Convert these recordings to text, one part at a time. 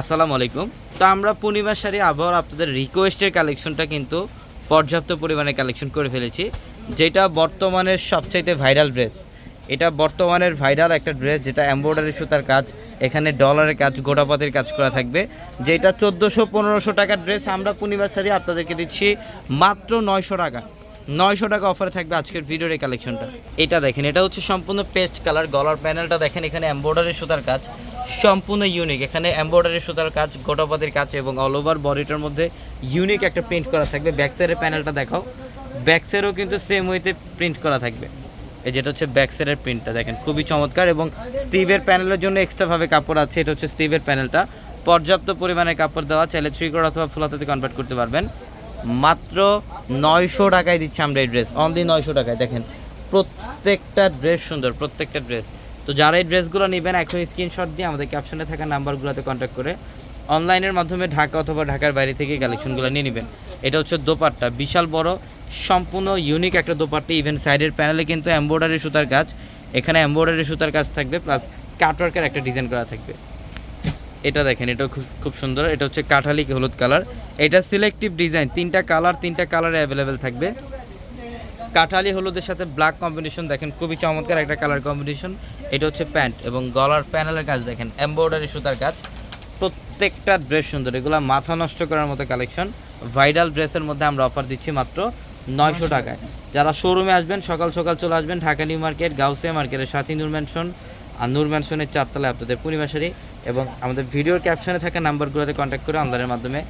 আসসালামু আলাইকুম। তো আমরা পূর্ণিমা শাড়ি আবহাওয়ার আপনাদের রিকোয়েস্টের কালেকশনটা কিন্তু পর্যাপ্ত পরিমাণে কালেকশন করে ফেলেছি, যেটা বর্তমানের সবচাইতে ভাইরাল ড্রেস এটা বর্তমানের ভাইরাল একটা ড্রেস যেটা এমব্রয়ডারি সুতার কাজ, এখানে ডলারের কাজ গোটাপাতের কাজ করা থাকবে। যেটা চোদ্দোশো পনেরোশো টাকার ড্রেস আমরা পূর্ণিমা শাড়ি আপনাদেরকে দিচ্ছি মাত্র নয়শো টাকা। নয়শো টাকা অফারে থাকবে আজকের ভিডিওর এই কালেকশনটা এটা দেখেন, এটা হচ্ছে সম্পূর্ণ পেস্ট কালার গলার প্যানেলটা দেখেন, এখানে এমব্রয়ডারি সুতার কাজ। সম্পূর্ণ ইউনিক এখানে এমব্রয়ডারি সুতার কাজ গোটাপাতির কাজ এবং অল ওভার বডিটার মধ্যে ইউনিক একটা প্রিন্ট করা থাকবে। ব্যাক সাইডের প্যানেলটা দেখাও। ব্যাক সাইডেও কিন্তু সেম ওয়েতে প্রিন্ট করা থাকবে। এই যেটা হচ্ছে ব্যাক সাইডের প্রিন্টটা দেখেন, খুবই চমৎকার এবং স্টিভের প্যানেলের জন্য এক্সট্রাভাবে কাপড় আছে, এটা হচ্ছে স্টিভের প্যানেলটা পর্যাপ্ত পরিমাণে কাপড় দেওয়া, চাইলে থ্রি কোড অথবা ফুলাতে কনভার্ট করতে পারবেন। মাত্র নয়শো টাকায় দিচ্ছি আমরা এই ড্রেস অনলি নয়শো টাকায়। দেখেন, প্রত্যেকটা ড্রেস সুন্দর, প্রত্যেকটা ড্রেস তো যারা এই ড্রেসগুলো নেবেন, এখন স্ক্রিনশট দিয়ে আমাদের ক্যাপশনে থাকা নাম্বারগুলোতে কন্ট্যাক্ট করে অনলাইনের মাধ্যমে ঢাকা অথবা ঢাকার বাইরে থেকে কালেকশনগুলো নিয়ে নেবেন। এটা হচ্ছে দোপাট্টা, বিশাল বড়, সম্পূর্ণ ইউনিক একটা দোপাট্টা ইভেন সাইডের প্যানেলে কিন্তু এমব্রয়ডারি সুতার কাজ। এখানে এমব্রয়ডারি সুতার কাজ থাকবে প্লাস কাটওয়ার্কের একটা ডিজাইন করা থাকবে। এটা দেখেন এটা খুব খুব সুন্দর। এটা হচ্ছে কাঠালি হলুদ কালার। এটা সিলেক্টিভ ডিজাইন তিনটা কালার তিনটা কালারে অ্যাভেলেবেল থাকবে। কাঠালি হলুদের সাথে ব্ল্যাক কম্বিনেশন দেখেন, খুবই চমৎকার একটা কালার কম্বিনেশন এটা হচ্ছে প্যান্ট এবং গলার প্যানেলের কাজ দেখেন এমব্রয়ডারি সুতার কাজ। প্রত্যেকটা ড্রেস সুন্দর, এগুলো মাথা নষ্ট করার মতো কালেকশন ভাইরাল ড্রেসের মধ্যে আমরা অফার দিচ্ছি মাত্র নয়শো টাকায়। যারা শোরুমে আসবেন, সকাল সকাল চলে আসবেন, ঢাকা নিউ মার্কেট, গাউসিয়া মার্কেটের সাথী নূর ম্যানশন আর নূর ম্যানশনের চারতলায় আপনাদের পূর্ণিমাশারি এবং আমাদের ভিডিওর ক্যাপশনে থাকা নাম্বারগুলোতে কন্ট্যাক্ট করে অনলাইনের মাধ্যমে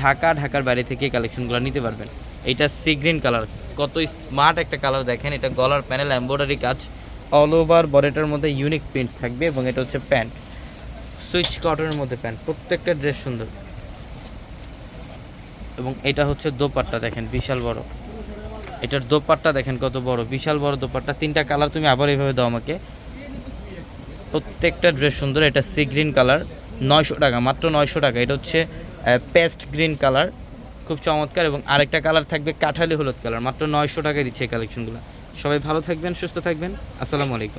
ঢাকা, ঢাকার বাইরে থেকে কালেকশনগুলো নিতে পারবেন। এটা সি গ্রিন কালার কত স্মার্ট একটা কালার দেখেন, এটা গলার প্যানেল এমব্রয়ডারি কাজ অল ওভার বডিটার মধ্যে ইউনিক প্রিন্ট থাকবে এবং এটা হচ্ছে প্যান্ট সুইচ কটনের মধ্যে প্যান্ট প্রত্যেকটা ড্রেস সুন্দর। এবং এটা হচ্ছে দোপাট্টা দেখেন, বিশাল বড়। এটার দোপাট্টা দেখেন কত বড়, বিশাল বড় দোপাট্টা। তিনটা কালার তুমি আবার এইভাবে দাও আমাকে। প্রত্যেকটা ড্রেস সুন্দর, এটা সি গ্রিন কালার নয়শো টাকা, মাত্র নয়শো টাকা। এটা হচ্ছে পেস্ট গ্রিন কালার খুব চমৎকার। এবং আরেকটা কালার থাকবে কাঠালি হলুদ কালার মাত্র নয়শো টাকায় দিচ্ছে এই কালেকশনগুলো সবাই ভালো থাকবেন, সুস্থ থাকবেন। আসসালামু আলাইকুম।